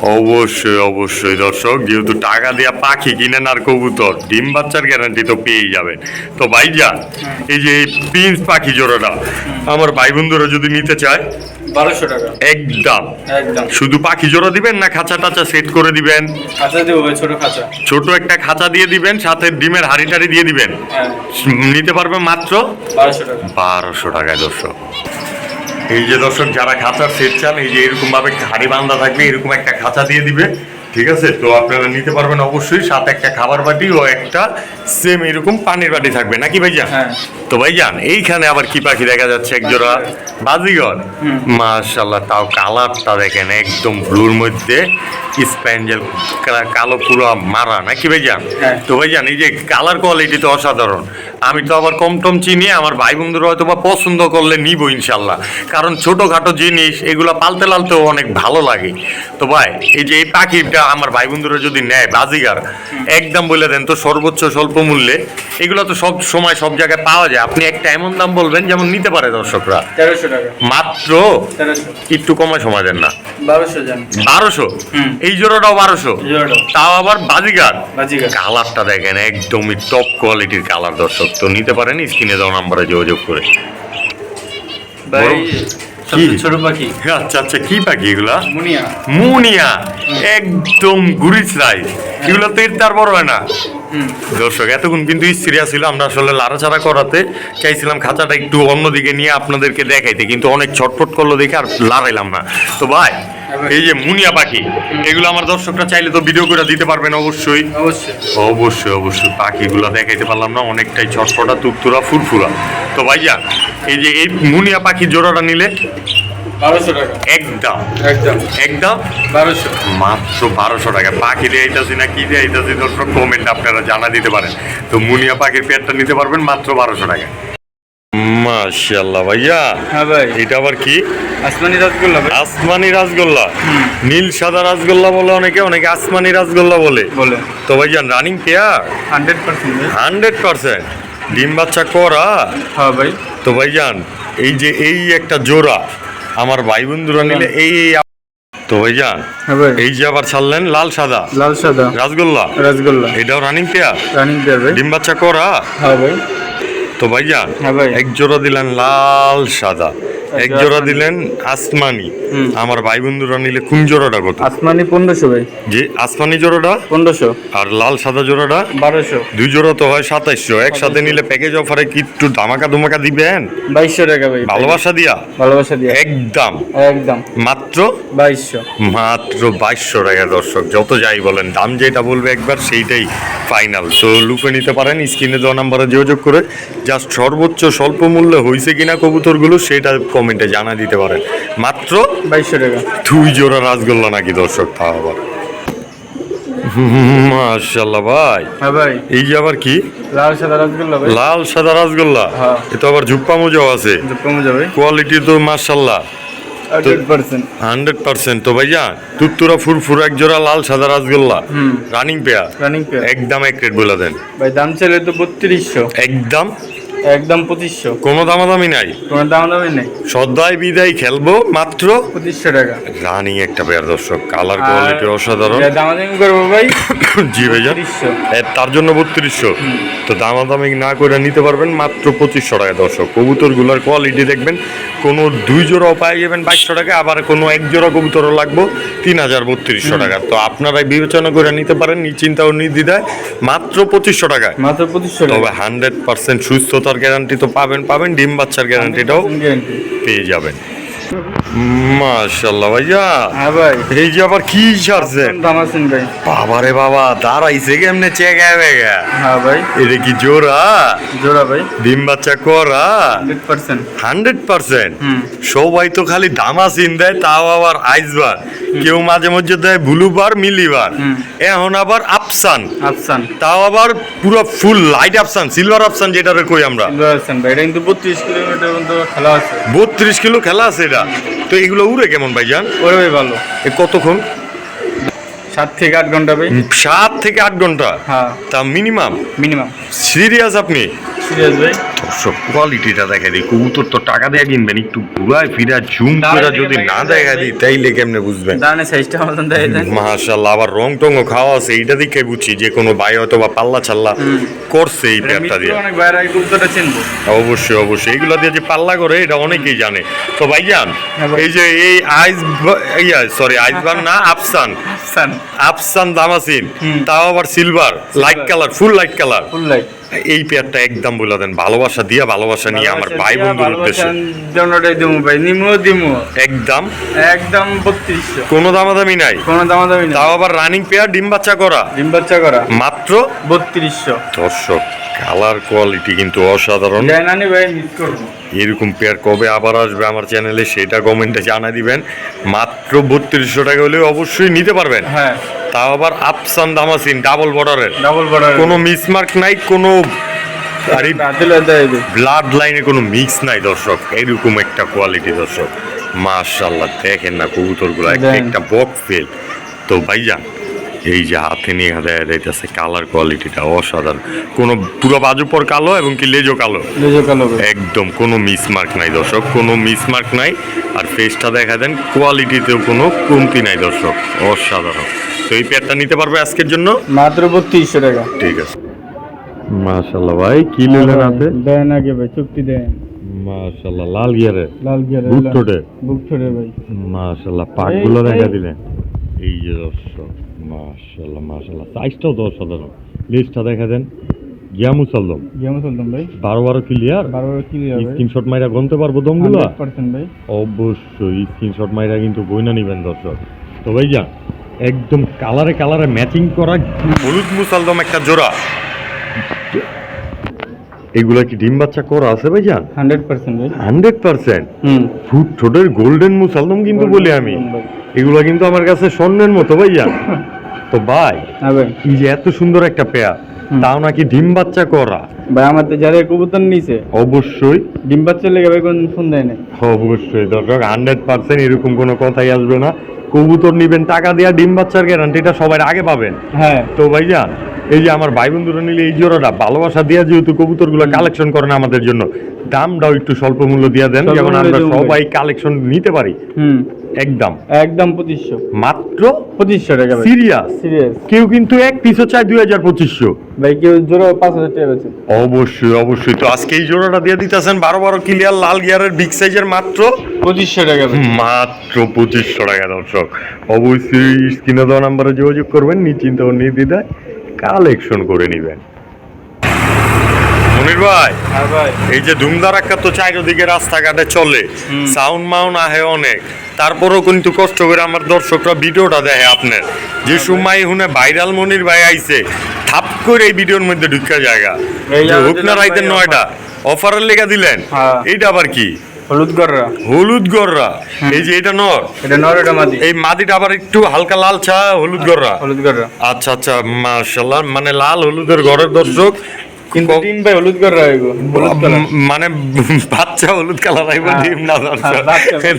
A: অবশ্যই অবশ্যই দর্শক। যেহেতু টাকা দিয়া পাখি কিনেন আর কবুতর ডিম বাচ্চার গ্যারান্টি তো পেয়েই যাবেন। তো ভাইজান এই যে প্রিন্স পাখি জোড়াটা আমার ভাই বন্ধুরা যদি নিতে চায়
B: বারোশো টাকা।
A: একদম।
B: একদম।
A: শুধু পাখি জোড়া দিবেন না খাঁচা টাচা সেট করে দিবেন?
B: খাঁচা দেবো ছোট খাঁচা।
A: ছোট একটা খাঁচা দিয়ে দিবেন সাথে ডিমের হাড়ি টাড়ি দিয়ে দিবেন?
B: হ্যাঁ।
A: নিতে পারবে মাত্র?
B: বারোশো টাকা।
A: বারোশো টাকায় দর্শক। এই যে দর্শক, যারা খাঁচার সেট চান, এই যে এরকম ভাবে ঘাড়ি বান্ধা থাকবে, এরকম একটা খাঁচা দিয়ে দিবে। ঠিক আছে? তো আপনারা নিতে পারবেন অবশ্যই সাথে একটা খাবার বাটি ও একটা সেম এরকম পানির বাটি থাকবে। নাকি ভাইজান?
B: হ্যাঁ।
A: তো ভাইজান এইখানে আবার কি পাখি দেখা যাচ্ছে এক জোড়া? বাজিগর। মাশাল্লাহ তাও কালারটা দেখেন একদম ব্লুর মধ্যে স্প্যাঞ্জেল কালো পুরো মারা নাকি ভাইজান?
B: হ্যাঁ।
A: তো ভাইজান এই যে কালার কোয়ালিটি তো অসাধারণ। আমি তো আবার কম টম চিনি আমার ভাই বন্ধুরা হয়তো বা পছন্দ করলে নিব ইনশাল্লাহ কারণ ছোটোখাটো জিনিস এগুলো পালতে লালতেও অনেক ভালো লাগে। তো ভাই এই যে এই পাখিটা আমার ভাই বন্ধুরা যদি নেয় বাজিগার একদম বলে দেন তো সর্বোচ্চ স্বল্প মূল্যে। এগুলো তো সব সময় সব জায়গায় পাওয়া যায়। আপনি একটা এমন দাম বলবেন যেমন নিতে পারে দর্শকরা।
B: তেরোশো টাকা।
A: মাত্র একটু কমায় সময় দেন না।
B: বারোশো
A: বারোশো? এই জোড়াটাও বারোশো? তাও আবার বাজিগার? কালারটা দেখেন একদমই টপ কোয়ালিটির কালার দর্শক। তো নিতে পারেন স্ক্রিনে দেওয়া নাম্বারে যোগাযোগ করে।
B: ভাই? ছোট পাখি।
A: আচ্ছা আচ্ছা কি পাখি এগুলা?
B: মুনিয়া।
A: মুনিয়া একদম গুড়ি সাইজ এগুলো তো এর তার বড় হয় না। দর্শক এতক্ষণ কিন্তু সিরিয়াস ছিল আমরা আসলে লাড়াচাড়া করাতে চাইছিলাম খাঁচাটা একটু অন্যদিকে নিয়ে আপনাদেরকে দেখাইতে কিন্তু অনেক ছটফট করল দেখে আর লাড়াইলাম না। তো ভাই এই যে মুনিয়া পাখি এগুলো আমার দর্শকরা চাইলে তো ভিডিও করে দিতে পারবেন অবশ্যই।
B: অবশ্যই।
A: অবশ্যই অবশ্যই পাখিগুলো দেখাইতে পারলাম না অনেকটাই ছটফটা তুকতুরা ফুরফুরা। তো ভাইয়া এই যে এই মুনিয়া পাখি জোড়াটা নিলে
B: বারোশো টাকা।
A: একদম।
B: একদম।
A: একদম?
B: বারোশো।
A: মাত্র বারোশো টাকা। পাখি দিয়েছি না কি দিয়েছি দর্শক কমেন্ট আপনারা জানা দিতে পারেন। তো মুনিয়া পাখির পেটটা নিতে পারবেন মাত্র বারোশো টাকা। মাশাল্লাহ ভাইয়া।
B: হ্যাঁ ভাই।
A: এটা আবার কি?
B: আসমানি রসগোল্লা
A: আসমানি রাসগোল্লা। নীল সাদা রাসগোল্লা বলে অনেকে অনেকে আসমানি রাসগোল্লা বলে।
B: বলে।
A: তো ভাইজান running pair
B: hundred percent
A: hundred percent. ডিম বাচ্চা করা?
B: হ্যাঁ ভাই।
A: তো ভাইজান এই যে এই একটা জোড়া আমার ভাই বন্ধুরা নিলে এই তো ভাইজান
B: হ্যাঁ
A: এই যে আবার ছাড়লেন লাল সাদা?
B: লাল সাদা।
A: রাসগোল্লা?
B: রসগোল্লা।
A: এটাও রানিং পেয়ার
B: রানিং পেয়ার ভাই।
A: ডিম বাচ্চা করা?
B: হ্যাঁ ভাই।
A: তো ভাইজান
B: হ্যাঁ ভাই।
A: এক জোড়া দিলেন লাল সাদা। এক
B: জোড়া
A: দিলেন আসমানি। আমার ভাই বন্ধুরা নিলে কোন জোড়াটা কত?
B: আসমানি পনেরোশো ভাই।
A: যে আসমানি জোড়াটা?
B: পনেরোশো।
A: আর লাল সাদা জোড়াটা?
B: বারোশো।
A: দুই জোড়া তো হয় সাতাইশশো। একসাথে নিলে প্যাকেজ অফারে কি একটু ধামাকা ধুমাকা দিবেন?
B: বাইশশো টাকা ভাই।
A: ভালোবাসা দিয়া?
B: ভালোবাসা দিয়ে।
A: একদম।
B: একদম।
A: মাত্র?
B: বাইশশো।
A: মাত্র বাইশশো টাকা দর্শক যত যাই বলেন দাম যেটা বলবে একবার সেইটাই ফাইনাল তো লুপে নিতে পারেন স্ক্রিনে দেওয়া নাম্বারে যোগাযোগ করে জাস্ট সর্বোচ্চ স্বল্প মূল্যে হয়েছে কিনা কবুতরগুলো সেটা কমেন্টে জানা দিতে পারেন মাত্র
B: বাইশশো টাকা।
A: দুই জোড়া রাসগোল্লা নাকি দর্শক তাও আবার। মাশাল্লাহ ভাই।
B: হ্যাঁ ভাই।
A: এই যে আবার কি?
B: লাল সাদা রসগোল্লা ভাই।
A: লাল সাদা রাসগোল্লা?
B: হ্যাঁ।
A: এ তো আবার ঝুপ্পা মোজাও আছে।
B: কমে যাবে
A: কোয়ালিটি তো মাশাল্লাহ
B: হান্ড্রেড পার্সেন্ট
A: তো ভাইয়া তুত্তুরা ফুরফুর এক জোড়া লাল সাদা rasgulla. Running pair
B: running pair
A: একদম এক রেট বলে দেন।
B: ভাই দাম চাইলে তো বত্রিশশো।
A: একদম
B: একদম পঁচিশশো।
A: কোনো দামাদামি নাই।
B: কোনো দাম দামই নেই।
A: সদাই বিদায় খেলব মাত্র।
B: পঁচিশশো টাকা।
A: রানিং একটা পেয়ার দর্শক। কালার কোয়ালিটি অসাধারণ।
B: দামাদামি করব ভাই
A: জি ভাইজান। তার জন্য বত্রিশশো। তো দামাদামি না করে নিতে পারবেন মাত্র পঁচিশশো টাকা দর্শক। কবুতরগুলোর কোয়ালিটি দেখবেন। কোনো দুই জোড়াও পাই যাবেন বাইশশো টাকা আবার কোনো এক জোড়া কবুতরও লাগবো তিন হাজার বত্রিশশো টাকা। তো আপনারাই বিবেচনা করে নিতে পারেন নিশ্চিন্তা ও নির্দ্বিধায়। মাত্র পঁচিশশো টাকায়।
B: মাত্র পঁচিশশো
A: তবে
B: টাকা।
A: হান্ড্রেড পার্সেন্ট সুস্থতার গ্যারান্টি তো পাবেন পাবেন ডিম বাচ্চার গ্যারান্টিটাও পেয়ে যাবেন। মাশাল্লাহ ভাইয়া।
B: হ্যাঁ ভাই।
A: এই যে আবার কি ছাড়ছেন
B: দাম আছেন ভাই।
A: বাবারে বাবা দাঁড়াইছে কেমনে বেগা?
B: হ্যাঁ ভাই।
A: এটা কি জোড়া?
B: জোড়া ভাই।
A: ডিম বাচ্চা করা?
B: Hundred percent.
A: সবাই তো খালি দামা সিন দেয় তাও আবার আইসবার। কেউ মাঝে মধ্যে দেয় ব্লুবার মিলিবার। এখন আবার আফসান
B: আফসান
A: তাও আবার পুরো ফুল লাইট আফসান সিলভার আফসান যেটারে কই আমরা?
B: বত্রিশ কিলোমিটার খেলা আছে।
A: বত্রিশ কিলো খেলা আছে এটা? তো এগুলো উড়ে কেমন ভাইজান?
B: ওরে ভাই ভালো।
A: এ কতক্ষণ?
B: সাত থেকে আট ঘণ্টা ভাই।
A: সাত থেকে আট ঘণ্টা?
B: হ্যাঁ।
A: তা মিনিমাম
B: মিনিমাম
A: সিরিয়াস আপনি?
B: সিরিয়াস ভাই।
A: দর্শক কোয়ালিটিটা দেখা দিই কবুতর তো টাকা দিয়ে কিনবেন একটু ঘুরায় ফিরা জুম
B: দাঁড়ায়
A: করে যদি না দেখা। দিই তাইলে কেমনে বুঝবেন?
B: দাঁড়ানে সাইজটা মতন দেয় দেন
A: আবার রং টং খাওয়া আছে এইটা দিকে বুঝছি যে কোনো ভাই হয়তো বা পাল্লা ছাল্লা করছে এই প্যাপটা দিয়ে।
B: অনেক বাইরে এই কবুতরটা চিনবো।
A: অবশ্যই অবশ্যই এগুলো দিয়ে যে পাল্লা করে এটা অনেকেই জানে। তো ভাইজান
B: হ্যাঁ
A: এই যে এই আইস ইয়া সরি আইসবান না আফসান
B: সান
A: আফসান দামাসিন তাও আবার silver light colour full light colour
B: full light
A: এই পেয়ারটা একদম বলে দেন ভালোবাসা দিয়া ভালোবাসা নিয়ে আমার ভাই বন্ধুর উদ্দেশ্যে।
B: জন্যটাই দিমু ভাই নিমু দিমু
A: একদম।
B: একদম বত্রিশশো।
A: কোনো দামাদামি নাই।
B: কোনো দামাদামি নাই।
A: তাও আবার রানিং পেয়ার ডিম বাচ্চা করা।
B: ডিম বাচ্চা করা।
A: মাত্র
B: বত্রিশশো।
A: দর্শক কালার কোয়ালিটি কিন্তু অসাধারণ। এরকম পেয়ার কবে আবার আসবে আমার চ্যানেলে সেটা কমেন্টে জানা দিবেন। মাত্র বত্রিশশো টাকা হলেও অবশ্যই নিতে পারবেন।
B: হ্যাঁ।
A: তাও আবার আপসান দামাসিন ডাবল বর্ডারের
B: ডাবল বর্ডার
A: কোনো মিসমার্ক নাই কোনো আরে ব্লাড লাইনে কোনো মিক্স নাই দর্শক। এরকম একটা কোয়ালিটি দর্শক। মাশাল্লাহ দেখেন না কবুতরগুলো একটা বক ফেল তো ভাইজান এই যে হাতে নিয়ে দেয় যাইতেছে কালার কোয়ালিটিটা অসাধারণ। কোনো পুরো বাজু পর কালো এবং কি লেজও কালো?
B: লেজো কালো।
A: একদম কোনো মিসমার্ক নাই দর্শক কোনো মিসমার্ক নাই। আর ফেসটা দেখা দেন কোয়ালিটিতেও কোনো কমতি নাই দর্শক অসাধারণ। তো এই পেয়ারটা নিতে পারবে আজকের জন্য?
B: মাত্র বত্রিশশো টাকা।
A: ঠিক আছে। মাশাল্লাহ ভাই কি
B: দেন আগে ভাই চুক্তি দেন।
A: মাশাল্লাহ লাল গিয়ারে?
B: লাল গিয়ার
A: বুক ঠোঁটে
B: বুক ছোড়ে ভাই।
A: মাশাল্লাহ পাকগুলো দেখা দিলেন। এই যে দর্শক। মাশাল্লাহ মাশাল্লাহ সাইজটাও তো অসাধারণ লিস্টটা দেখা দেন। গিয়া মুসাল্লম
B: গেম চলতাম ভাই।
A: বারো বারো ক্লিয়ার
B: বারো বারো ক্লিয়ার
A: স্ক্রিনশট মাইরা গনতে পারব দমগুলো?
B: পার্সেন্ট ভাই।
A: অবশ্যই স্ক্রিনশট মাইরা কিন্তু বইনা নিবেন দর্শক। তো ভাই যা একদম কালারে কালারে ম্যাচিং করা হলুদ মুসালদম একটা জোড়া। এগুলা কি ডিম বাচ্চা করা আছে ভাই জান
B: হান্ড্রেড পার্সেন্ট ভাই।
A: Hundred percent? ফুট ঠোঁটের গোল্ডেন মুসালদম কিন্তু বলি আমি। এগুলা কিন্তু আমার কাছে স্বর্ণের মতো ভাই জান তো ভাই এই যে এত সুন্দর একটা পেয়ার
B: হুম।
A: তাও নাকি ডিম বাচ্চা করা?
B: ভাই আমাদের যারা কবুতর নিছে।
A: অবশ্যই।
B: ডিম বাচ্চা লেগে ভাই কোন ফোন দেয় না
A: অবশ্যই দর্শক হান্ড্রেড পার্সেন্ট এরকম কোনো কথাই আসবে না। কবুতর নিবেন টাকা দেওয়া ডিম বাচ্চার গ্যারান্টিটা সবার আগে পাবেন।
B: হ্যাঁ।
A: তো ভাই ভাইজান এই যে আমার ভাই বন্ধুরা নিলে এই জোড়াটা ভালোবাসা দিয়া যেহেতু কবুতরগুলো কালেকশন করেন আমাদের জন্য দামটাও একটু স্বল্প মূল্য দিয়া দেন যেমন আমরা সবাই কালেকশন নিতে পারি।
B: হুম।
A: একদম।
B: একদম পঁচিশশো।
A: মাত্র
B: পঁচিশশো টাকা
A: সিরিয়াস?
B: সিরিয়াস।
A: কেউ কিন্তু এক পিসও চায় দুই হাজার পঁচিশশো।
B: ভাই কেউ জোড়া পাঁচ হাজার টাকা বেছে
A: অবশ্যই অবশ্যই। তো আজকে এই জোড়াটা দিয়ে দিতেছেন বারো বারো ক্লিয়ার লাল গিয়ারের বিগ সাইজের মাত্র
B: পঁচিশশো টাকা
A: মাত্র পঁচিশশো টাকা দর্শক। অবশ্যই স্ক্রিনে দেওয়া নাম্বারে যোগাযোগ করবেন নিশ্চিন্ত ও নির্দ্বিধায় কালেকশন করে নেবেন। মনির ভাই
B: হ্যাঁ
A: এই যে ধুমধারাক্কা তো চারিদিকে রাস্তাঘাটে চলে সাউন্ড মাউন্ড আহে অনেক। তারপরেও কিন্তু কষ্ট করে আমার দর্শকরা ভিডিওটা দেখে আপনার। যে সময় হুনে ভাইরাল মনির ভাই আইছে থাপ করে এই ভিডিওর মধ্যে ঢুকা জায়গা।
B: এই
A: যে
B: যে
A: হুক না
B: দিলাম
A: রাইতের নয়টা অফারের লেখা দিলেন।
B: হ্যাঁ।
A: এইটা আবার কি?
B: হলুদ গররা।
A: হলুদ গররা। এই যে এটা নর।
B: এটা নর এটা মাদি।
A: এই মাদিটা আবার একটু হালকা লাল ছা হলুদ গররা।
B: হলুদ গররা।
A: আচ্ছা আচ্ছা মাশাল্লাহ মানে লাল হলুদের ঘরের দর্শক।
B: কিন্তু তিন ভাই হলুদ কালার
A: উম, মানে বাচ্চা হলুদ কালার আইব
B: হ্যাঁ,
A: ডিম না দর্শক
B: হ্যাঁ,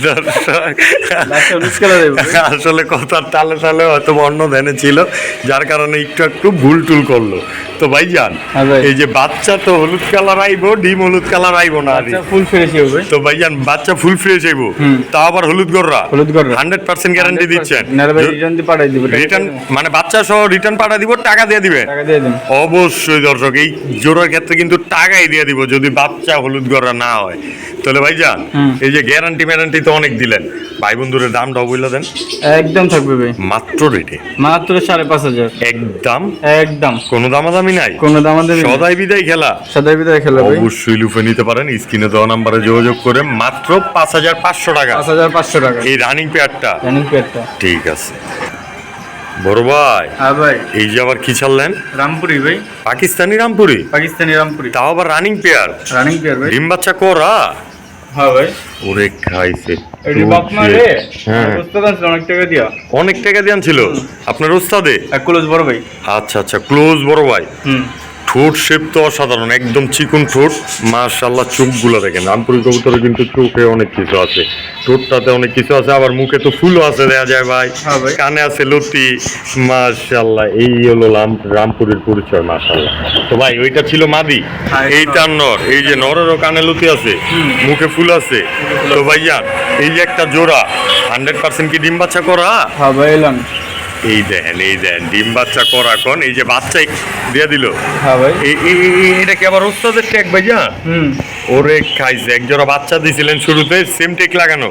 A: আসলে কথার তালে তালে হয়তো অন্য ধ্যানে ছিল যার কারণে একটু একটু ভুল টুল করল। তো
B: হ্যাঁ ভাই।
A: এই যে বাচ্চা তো হলুদ কালার আইব ডিম হলুদ কালার আইব না
B: ফুল ফ্রেশ হবে
A: তো ভাইজান বাচ্চা ফুল ফ্রেশ আইব। তা আবার হলুদ গররা?
B: হলুদ গররা।
A: হান্ড্রেড পার্সেন্ট গ্যারান্টি দিচ্ছেন।
B: ভাই রিটার্ন দিয়ে পাঠাই দিব।
A: রিটার্ন মানে বাচ্চা সহ রিটার্ন পাঠা দিব টাকা দিয়ে দিবে?
B: টাকা দিয়ে দিন
A: অবশ্যই দর্শক এই জোড়ার ক্ষেত্রে কিন্তু টাকাই দিয়ে দিব যদি বাচ্চা হলুদ গড়া না হয়। তাহলে ভাইজান
B: হুম।
A: এই যে গ্যারান্টি ম্যারান্টি তো অনেক দিলেন। ভাই বন্ধুর দামটাও বললে দেন।
B: একদম থাকবে ভাই।
A: মাত্র রেটে
B: মাত্র সাড়ে পাঁচ হাজার।
A: একদম?
B: একদম।
A: কোনো দামাদামি নাই?
B: কোনো দাম আমাদের
A: সদাই বিদায় খেলা।
B: সাদাই বিদায় খেলা ভাই।
A: অবশ্যই লুফে নিতে পারেন। স্ক্রিনে দেওয়া নাম্বারে যোগাযোগ করে মাত্র পাঁচ হাজার পাঁচশো টাকা।
B: পাঁচ হাজার পাঁচশো টাকা।
A: এই রানিং পেয়ারটা
B: জানিন পেটটা
A: ঠিক আছে। বড় ভাই
B: হ্যাঁ ভাই।
A: এই যে আবার কি ছাড়লেন?
B: রামপুরি ভাই।
A: পাকিস্তানি রামপুরি?
B: পাকিস্তানি রামপুরি।
A: তাও আবার রানিং পেয়ার
B: রানিং পেয়ার ভাই।
A: ডিম বাচ্চা করা?
B: হ্যাঁ ভাই।
A: ওরে খাইছে হ্যাঁ।
B: অনেক টাকা দিয়ে।
A: অনেক টাকা দিয়ান ছিল আপনার ওস্তাদে
B: এক ক্লোজ বড় ভাই।
A: আচ্ছা আচ্ছা ক্লোজ বড় ভাই।
B: হুম।
A: ঠোঁট শেপ তো অসাধারণ একদম চিকন ঠোঁট। মাশাল্লাহ চোখগুলো দেখেন। রামপুরি কবুতরে কিন্তু চোখে অনেক কিছু আছে। ঠোঁটটাতে অনেক কিছু আছে আবার মুখে তো ফুলও আছে দেখা যায় ভাই।
B: হ্যাঁ
A: কানে আছে লতি। মাশাল্লাহ এই হলো রাম রামপুরের পরিচয় মাশাল্লাহ তো ভাই ওইটা ছিল মাদি।
B: হ্যাঁ,
A: এইটার নর। এই যে নরেরও কানে লতি আছে মুখে ফুল আছে। তো ভাইয়া এই যে একটা জোড়া হান্ড্রেড পার্সেন্ট কি ডিম বাচ্চা করা?
B: হ্যাঁ ভাই
A: এই দেন এই দেন ডিম বাচ্চা করা কোন এই যে বাচ্চা দিয়ে দিল।
B: হ্যাঁ ভাই।
A: এটা কি আবার ওস্তাদের টেক ভাইয়া
B: হুম।
A: ওরে খাইছে এক জোড়া বাচ্চা দিছিলেন শুরুতে সেম টেক লাগানো।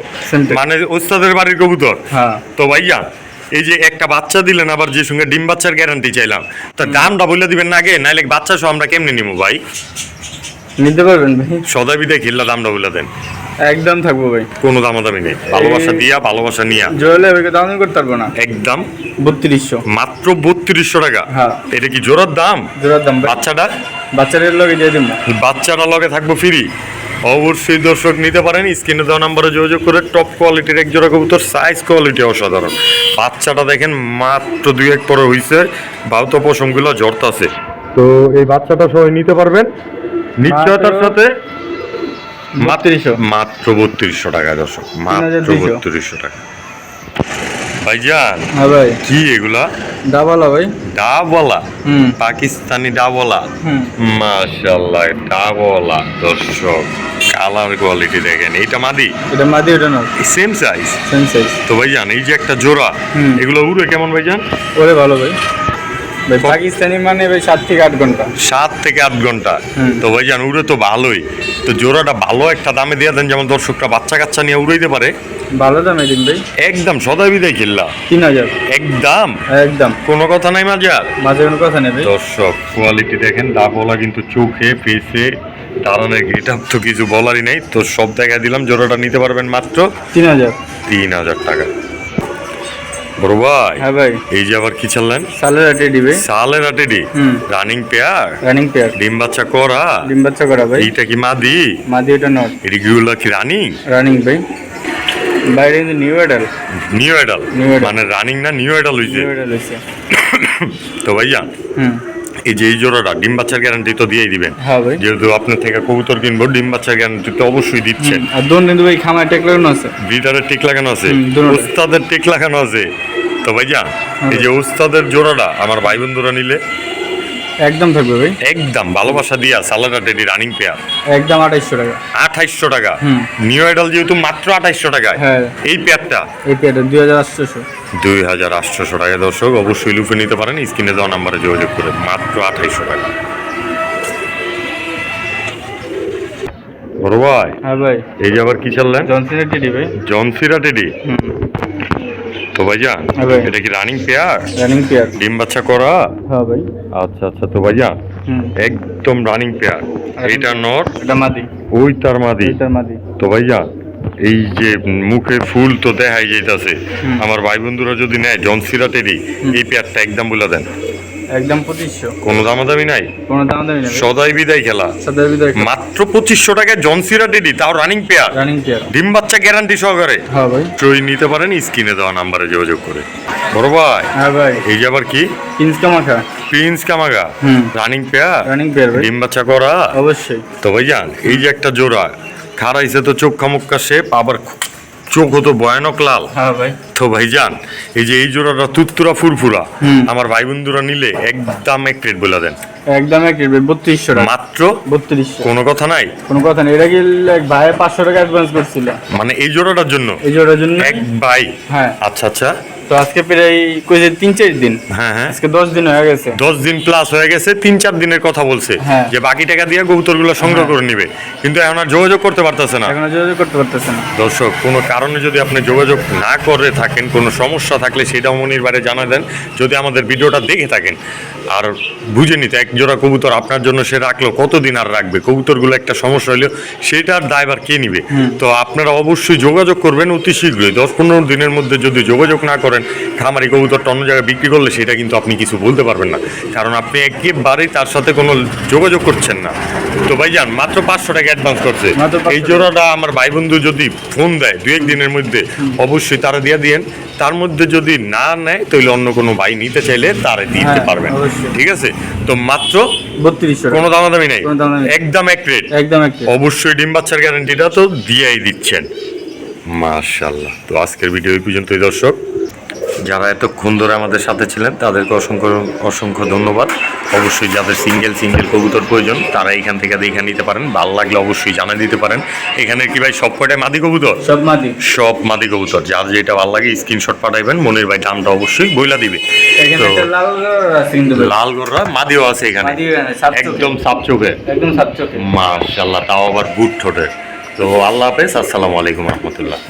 A: মানে ওস্তাদের বাড়ির কবুতর।
B: হ্যাঁ।
A: তো ভাইয়া এই যে একটা বাচ্চা দিলেন আবার যে সঙ্গে ডিম বাচ্চার গ্যারান্টি চাইলাম তা দামটা বলে দিবেন না আগে নাইলে বাচ্চা সহ আমরা কেমনে নিবো ভাই?
B: নিতে পারবেন ভাই।
A: সদাই বিদায় খিল্লা দামটা বলে দেন।
B: একদম থাকব ভাই।
A: কোনো দামাদামি নেই। ভালোবাসা দিয়া ভালোবাসা নিয়া।
B: জোয়ালে ভাইকে দাম করতে পারব না।
A: একদম।
B: বত্রিশশো।
A: মাত্র বত্রিশশো টাকা।
B: হ্যাঁ।
A: এটা কি জোড়ার দাম?
B: জোরার দাম
A: বাচ্চাটা?
B: বাচ্চাদের লগে দিয়ে দিব
A: বাচ্চারা লগে থাকব ফ্রি অবশ্যই দর্শক নিতে পারেন স্ক্রিনে দেওয়া নাম্বারে যোগাযোগ করে টপ কোয়ালিটির এক জোড়া কবুতর সাইজ কোয়ালিটি অসাধারণ। বাচ্চাটা দেখেন মাত্র দুই এক পরে হইছে বাউত পশমগুলো জড়তাছে তো এই বাচ্চাটা সবাই নিতে পারবেন। নিশ্চয়তার সাথে
B: বত্রিশশো।
A: মাত্র বত্রিশশো টাকা দর্শক মাত্র
B: 3200
A: বত্রিশশো টাকা। ভাইজান
B: হ্যাঁ ভাই।
A: কি এগুলা?
B: ডাবালা ভাই।
A: ডাবলা? পাকিস্তানি ডাবলা? দর্শক। কালার কোয়ালিটি দেখেন এইটা মাদি?
B: এটা মাদি ওটা না
A: সেম সাইজ
B: সেম সাইজ
A: তো ভাইজান এই যে একটা জোড়া এগুলো উড়ে কেমন ভাইজান?
B: ওরে ভালো ভাই। পাকিস্তানি মানে ভাই সাত থেকে আট ঘণ্টা।
A: সাত থেকে আট
B: ঘণ্টা।
A: তো ভাইজান উড়ে তো ভালোই। তো জোড়াটা ভালো একটা দামে দিয়ে দেন যেমন দর্শকরা বাচ্চা কাচ্চা নিয়ে উড়াইতে পারে।
B: ভালো দামে দিন ভাই।
A: একদম সদাই বিদায় কিল্লা।
B: তিন হাজার।
A: একদম।
B: একদম।
A: কোনো কথা নাই মাজার?
B: মাঝে কোনো কথা নেই
A: দর্শক কোয়ালিটি দেখেন ডাবলা কিন্তু চোখে ফেসে দাঁড়ানোর গেট তো কিছু বলারই নেই। তো সব দেখা দিলাম জোড়াটা নিতে পারবেন মাত্র
B: তিন হাজার।
A: তিন হাজার টাকা। বড় ভাই
B: হ্যাঁ ভাই।
A: এই যে আবার কি ছাড়লেন?
B: সালের আটে দিবে।
A: সালের আটেডি। রানিং পেয়ার
B: রানিং পেয়ার
A: ডিম বাচ্চা করা?
B: ডিম বাচ্চা করা ভাই।
A: এটা কি মাদি?
B: মাদি এটা নট।
A: এটা কি রানিং
B: রানিং ভাই। বাইরে কিন্তু নিউ এডাল
A: নিউ এডাল। মানে রানিং না নিউ এডাল হইছে?
B: নিউ এডাল হইছে।
A: তো ভাইয়া
B: হুম।
A: এই যে এই জোড়াটা ডিম বাচ্চার গ্যারান্টি তো দিয়েই দিবেন।
B: হ্যাঁ ভাই।
A: যেহেতু আপনার থেকে কবুতর কিনবো ডিম বাচ্চার গ্যারান্টি তো অবশ্যই দিচ্ছেন
B: আর দোন কিন্তু ভাই খামার টেক লাগানো আছে?
A: ব্রিডারের টেক লাগানো আছে। উস্তাদের টেক লাগানো আছে। তো ভাইয়া এই যে উস্তাদের জোড়াটা আমার ভাই বন্ধুরা নিলে
B: একদম থাকবে ভাই।
A: একদম ভালোবাসা দিয়া সালাডা টেডি রানিং পেয়ার
B: একদম আঠাইশশো টাকা।
A: আঠাইশশো টাকা। নিউ আইডল যেহেতু মাত্র আঠাইশশো টাকায়
B: হ্যাঁ।
A: এই পেয়ারটা
B: এই পেয়ারটা দুই হাজার আটশোশো।
A: দুই হাজার আটশোশো টাকা। দর্শক অবশ্যই লুফে নিতে পারেন। স্ক্রিনে দেওয়া নাম্বারে যোগাযোগ করে মাত্র আঠাইশশো টাকা। বড় ভাই
B: হ্যাঁ ভাই।
A: এই যে আবার কি চাললেন
B: জনসনের টিডি ভাই।
A: জনসিরা টেডি
B: হুম।
A: তো ভাইজান
B: হ্যাঁ
A: এটা কি রানিং পেয়ার
B: রানিং পেয়ার
A: ডিম বাচ্চা করা?
B: হ্যাঁ ভাই।
A: আচ্ছা আচ্ছা তো ভাইজান একদম রানিং পেয়ার এইটা নর?
B: এটা মাদি।
A: ওই তার মাদি।
B: তার মাদি।
A: তো ভাইজান এই যে মুখে ফুল তো দেখাই যাইতাছে। আমার ভাই বন্ধুরা যদি নেয় জনসিরা টেডি এই পেয়ারটা একদম বলে দেন।
B: একদম পঁচিশশো।
A: কোনো দামাদামি নাই?
B: কোনো দাম দামি নেই।
A: সদাই বিদায় খেলা।
B: সাদের ভিতরে
A: মাত্র পঁচিশশো টাকায় জনসিরা টেডি তাও রানিং পেয়ার
B: রানিং পেয়ার
A: ডিম বাচ্চা গ্যারান্টি সহকারে।
B: হ্যাঁ ভাই।
A: ট্রই নিতে পারেন স্ক্রিনে দেওয়া নাম্বারে যোগাযোগ করে। বড় ভাই
B: হ্যাঁ ভাই।
A: এই যে আবার কি?
B: কিনসকা মাখা
A: প্রিন্স কামাগা
B: হুম।
A: রানিং পেয়ার
B: রানিং পেয়ার ভাই।
A: ডিম বাচ্চা করা?
B: অবশ্যই।
A: তো ভাইজান এই যে একটা জোড়া খারাইছে তো চোখ খামুক্কা শেপ আবার চোখ হতো ভয়ানক লাল।
B: তো ভাই।
A: যান ভাইজান এই যে এই জোড়াটা তুত্তুরা ফুরফুরা আমার ভাই বন্ধুরা নিলে একদম এক রেট বলে দেন।
B: একদম এক রেট বত্রিশশো টাকা।
A: মাত্র?
B: বত্রিশশো।
A: কোনো কথা নাই?
B: কোনো কথা নেই। এটা কি এক ভাই পাঁচশো টাকা অ্যাডভান্স করছিল?
A: মানে এই জোড়াটার জন্য?
B: এই জোড়ার জন্য?
A: এক ভাই?
B: হ্যাঁ।
A: আচ্ছা আচ্ছা।
B: তো আজকে প্রায় কইছে তিন চার দিন।
A: হ্যাঁ হ্যাঁ।
B: আজকে দশ দিন হয়ে গেছে।
A: দশ দিন প্লাস হয়ে গেছে তিন চার দিনের কথা বলছে।
B: হ্যাঁ।
A: যে বাকি টাকা দিয়ে কবুতরগুলো সংগ্রহ
B: হ্যাঁ।
A: করে নিবে। কিন্তু এখন আর যোগাযোগ করতে পারতেছে না।
B: এখনও যোগাযোগ করতে পারতেছে না।
A: দর্শক কোনো কারণে যদি আপনি যোগাযোগ না করে থাকেন কোনো সমস্যা থাকলে সেটাও মনির বারে জানা দেন। যদি আমাদের ভিডিওটা দেখে থাকেন আর বুঝে নিতে এক জোড়া কবুতর আপনার জন্য সে রাখল কতদিন আর রাখবে? কবুতরগুলো একটা সমস্যা হলেও সেটার দায়ভার কে নিবে? তো আপনারা অবশ্যই যোগাযোগ করবেন অতি শীঘ্রই। দশ পনেরো দিনের মধ্যে যদি যোগাযোগ না করেন খামারি কবুতরটা অন্য জায়গায় বিক্রি করলে সেটা কিন্তু আপনি কিছু বলতে পারবেন না। কারণ আপনি একেবারে তার সাথে কোনো যোগাযোগ করছেন না। তো ভাইজান মাত্র পাঁচশো টাকা অ্যাডভান্স করছে। এই জোড়াটা আমার ভাই বন্ধু যদি ফোন দেয় দু এক দিনের মধ্যে অবশ্যই তারা দিয়ে দিয়েন। তার মধ্যে যদি না নেয় তাহলে অন্য কোনো ভাই নিতে চাইলে তারা দিতে
B: হ্যাঁ,
A: পারবেন। ঠিক আছে? তো মাত্র
B: বত্রিশশো
A: কোনো দামাদামি নেই। একদম এক রেট
B: একদম
A: অবশ্যই ডিম বাচ্চার গ্যারান্টিটা তো দিয়েই দিচ্ছেন। মাশাল্লাহ তো আজকের ভিডিও এই পর্যন্তই দর্শক। যারা এতক্ষণ ধরে আমাদের সাথে ছিলেন তাদেরকে অসংখ্য অসংখ্য ধন্যবাদ। অবশ্যই যাদের সিঙ্গেল সিঙ্গেল কবুতর প্রয়োজন তারা এখান থেকে দেখে নিতে পারেন। ভালো লাগলে অবশ্যই জানিয়ে দিতে পারেন। এখানে কি ভাই সব কয়টাই মাদি কবুতর?
B: সব মাটি
A: সব মাদি কবুতর। যার যেটা ভালো লাগে স্ক্রিনশট পাঠাইবেন। মনির ভাই দামটা অবশ্যই বইলা দিবে। তো
B: লাল
A: গররা মাদিও আছে এখানে।
B: মাদি।
A: একদম সাপ চোখে।
B: একদম সাত চোখে।
A: মাশাল্লাহ তাও আবার গুড ঠোঁটে। তো আল্লাহ হাফেজ। আসসালামু আলাইকুম রহমতুল্লাহ।